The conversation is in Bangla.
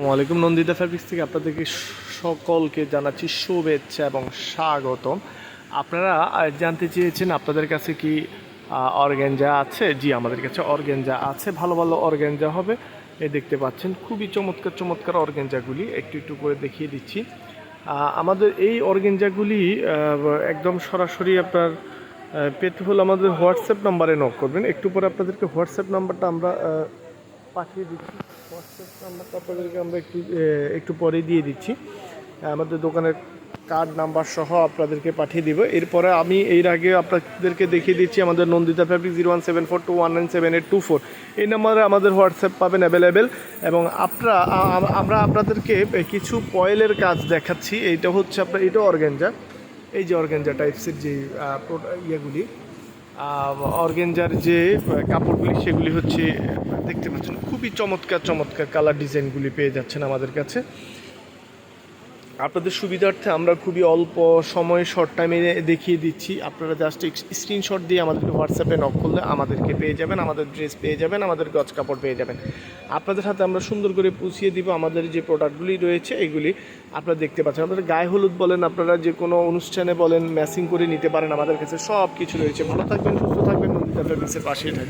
আসসালামু আলাইকুম, নন্দিতা ফ্যাব্রিক্স থেকে আপনাদেরকে সকলকে জানাচ্ছি শুভেচ্ছা এবং স্বাগতম। আপনারা জানতে চেয়েছেন আপনাদের কাছে কি অর্গ্যাঞ্জা আছে? জি, আমাদের কাছে অর্গ্যাঞ্জা আছে। ভালো ভালো অর্গ্যাঞ্জা হবে। এ দেখতে পাচ্ছেন, খুবই চমৎকার চমৎকার অর্গ্যাঞ্জাগুলি। একটু একটু করে দেখিয়ে দিচ্ছি। আমাদের এই অর্গ্যাঞ্জাগুলি একদম সরাসরি আপনার পেতে হলে আমাদের হোয়াটসঅ্যাপ নাম্বারে নক করবেন। একটু পরে আপনাদেরকে হোয়াটসঅ্যাপ নাম্বারটা আমরা পাঠিয়ে দিচ্ছি। হোয়াটসঅ্যাপ নাম্বারটা আপনাদেরকে আমরা একটু একটু পরে দিয়ে দিচ্ছি। আমাদের দোকানের কার্ড নাম্বার সহ আপনাদেরকে পাঠিয়ে দিব। এরপরে আমি এর আগে আপনাদেরকে দেখিয়ে দিচ্ছি আমাদের Nandita fabric zero one seven four two one nine seven eight two four এই নাম্বারে আমাদের হোয়াটসঅ্যাপ পাবেন অ্যাভেলেবেল এবং আপনারা আমরা আপনাদেরকে কিছু পয়েলের কাজ দেখাচ্ছি। এইটা হচ্ছে আপনার, এটা অর্গেঞ্জা এই যে অর্গেঞ্জা টাইপসের যে ইয়েগুলি। অর্গেঞ্জার যে কাপড়গুলি, সেগুলি হচ্ছে, দেখতে পাচ্ছেন, খুবই চমৎকার চমৎকার কালার ডিজাইনগুলি পেয়ে যাচ্ছেন আমাদের কাছে। আপনাদের সুবিধার্থে আমরা খুবই অল্প সময় শর্ট টাইমে দেখিয়ে দিচ্ছি। আপনারা জাস্ট স্ক্রিনশট দিয়ে আমাদেরকে হোয়াটসঅ্যাপে নক করলে আমাদেরকে পেয়ে যাবেন, আমাদের ড্রেস পেয়ে যাবেন, আমাদের গজ কাপড় পেয়ে যাবেন। আপনাদের হাতে আমরা সুন্দর করে পুষিয়ে দিব আমাদের যে প্রোডাক্টগুলি রয়েছে, এগুলি আপনারা দেখতে পাচ্ছেন। আপনাদের গায়ে হলুদ বলেন, আপনারা যে কোনো অনুষ্ঠানে বলেন ম্যাচিং করে নিতে পারেন। আমাদের কাছে সব কিছু রয়েছে। ভালো থাকবেন, সুস্থ থাকবেন, নন্দিতা ফেব্রিক্সের পাশেই থাকবেন।